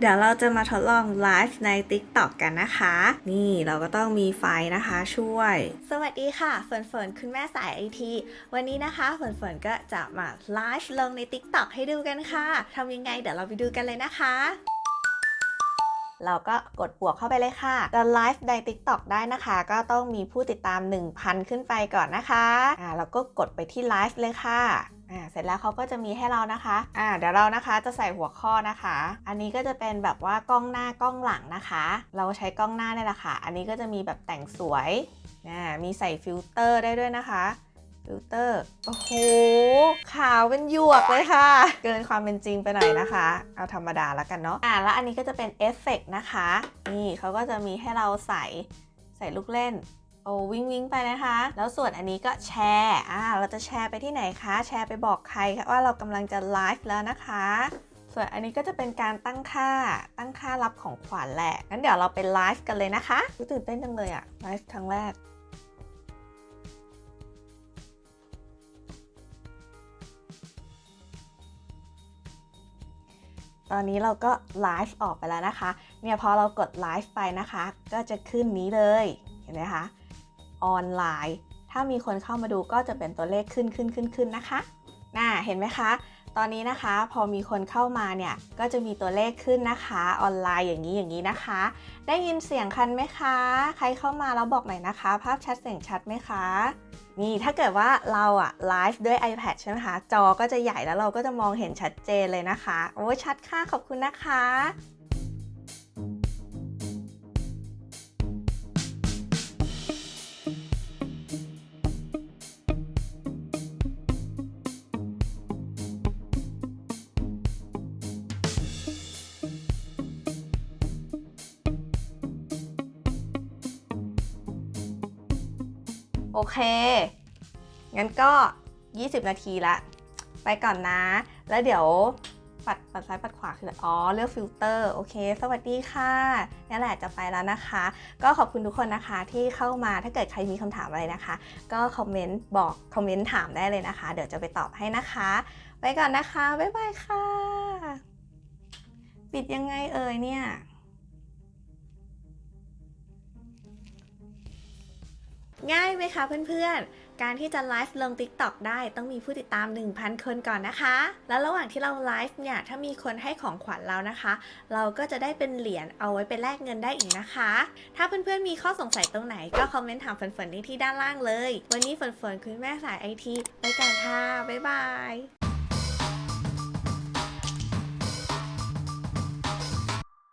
เดี๋ยวเราจะมาทดลองไลฟ์ใน TikTok กันนะคะ นี่เราก็ต้องมีไฟนะคะช่วย สวัสดีค่ะเฟิร์นเฟิร์นคุณแม่สายไอที วันนี้นะคะเฟิร์นเฟิร์นก็จะมาไลฟ์ลงใน TikTok ให้ดูกันค่ะทำยังไงเดี๋ยวเราไปดูกันเลยนะคะเราก็กดบวกเข้าไปเลยค่ะ จะไลฟ์ใน TikTok ได้นะคะ ก็ต้องมีผู้ติดตาม 1,000 ขึ้นไปก่อนนะคะ อ่าเราก็กดไปที่ไลฟ์เลยค่ะ อ่าเสร็จแล้วเขาก็จะมีให้เรานะคะอ่าเดี๋ยวเรานะคะจะใส่หัวข้อนะคะ อันนี้ก็จะเป็นแบบว่ากล้องหน้ากล้องหลังนะคะ เราใช้กล้องหน้าเนี่ยแหละค่ะ อันนี้ก็จะมีแบบแต่งสวยอ่ามีใส่ฟิลเตอร์ได้ด้วยนะคะฟิลเตอร์โอ้โหขาวเป็นหยวกเลยค่ะ เกินความเป็นจริงไปหน่อยนะคะ เอาธรรมดาแล้วกันเนาะอ่าแล้วอันนี้ก็จะเป็นเอฟเฟกต์นะคะ นี่เขาก็จะมีให้เราใส่ใส่ลูกเล่น โอ้วิ่งวิ่งไปนะคะ แล้วส่วนอันนี้ก็แชร์อ่าเราจะแชร์ไปที่ไหนคะ แชร์ไปบอกใครคะว่าเรากำลังจะไลฟ์แล้วนะคะ ส่วนอันนี้ก็จะเป็นการตั้งค่าตั้งค่ารับของขวัญแหละงั้นเดี๋ยวเราไปไลฟ์กันเลยนะคะตื่นเต้นจังเลยอะไลฟ์ครั้งแรกตอนนี้เราก็ไลฟ์ออกไปแล้วนะคะ เนี่ยพอเรากดไลฟ์ไปนะคะ ก็จะขึ้นนี้เลย เห็นไหมคะ ออนไลน์ ถ้ามีคนเข้ามาดูก็จะเป็นตัวเลขขึ้นขึ้นขึ้นขึ้นนะคะน่าเห็นไหมคะ ตอนนี้นะคะพอมีคนเข้ามาเนี่ยก็จะมีตัวเลขขึ้นนะคะออนไลน์อย่างนี้อย่างนี้นะคะ ได้ยินเสียงคันไหมคะ ใครเข้ามาแล้วบอกหน่อยนะคะ ภาพชัดเสียงชัดไหมคะนี่ถ้าเกิดว่าเราอะไลฟ์ด้วย iPad ใช่ไหมคะ จอก็จะใหญ่แล้วเราก็จะมองเห็นชัดเจนเลยนะคะ โอ้ชัดค่ะขอบคุณนะคะ โอเค งั้นก็ 20 นาทีละ ไปก่อนนะ แล้วเดี๋ยวปัดปัดซ้ายปัดขวาคืออ๋อเลือกฟิลเตอร์โอเค สวัสดีค่ะนี่แหละจะไปแล้วนะคะ ก็ขอบคุณทุกคนนะคะที่เข้ามาถ้าเกิดใครมีคำถามอะไรนะคะ ก็คอมเมนต์บอกคอมเมนต์ถามได้เลยนะคะ เดี๋ยวจะไปตอบให้นะคะ ไปก่อนนะคะ บ๊ายบายค่ะ ปิดยังไงเอ่ยเนี่ย ง่ายไหมคะเพื่อนๆ การที่จะไลฟ์ลง TikTok ได้ต้องมีผู้ติดตาม 1,000 คนก่อนนะคะ แล้วระหว่างที่เราไลฟ์เนี่ย ถ้ามีคนให้ของขวัญเรานะคะ เราก็จะได้เป็นเหรียญเอาไว้ไปแลกเงินได้อีกนะคะ ถ้าเพื่อนๆ มีข้อสงสัยตรงไหนก็คอมเมนต์ถามเฟินๆได้ที่ด้านล่างเลย วันนี้เฟินๆ คุณแม่สายไอทีไปกันค่ะ บ๊ายบาย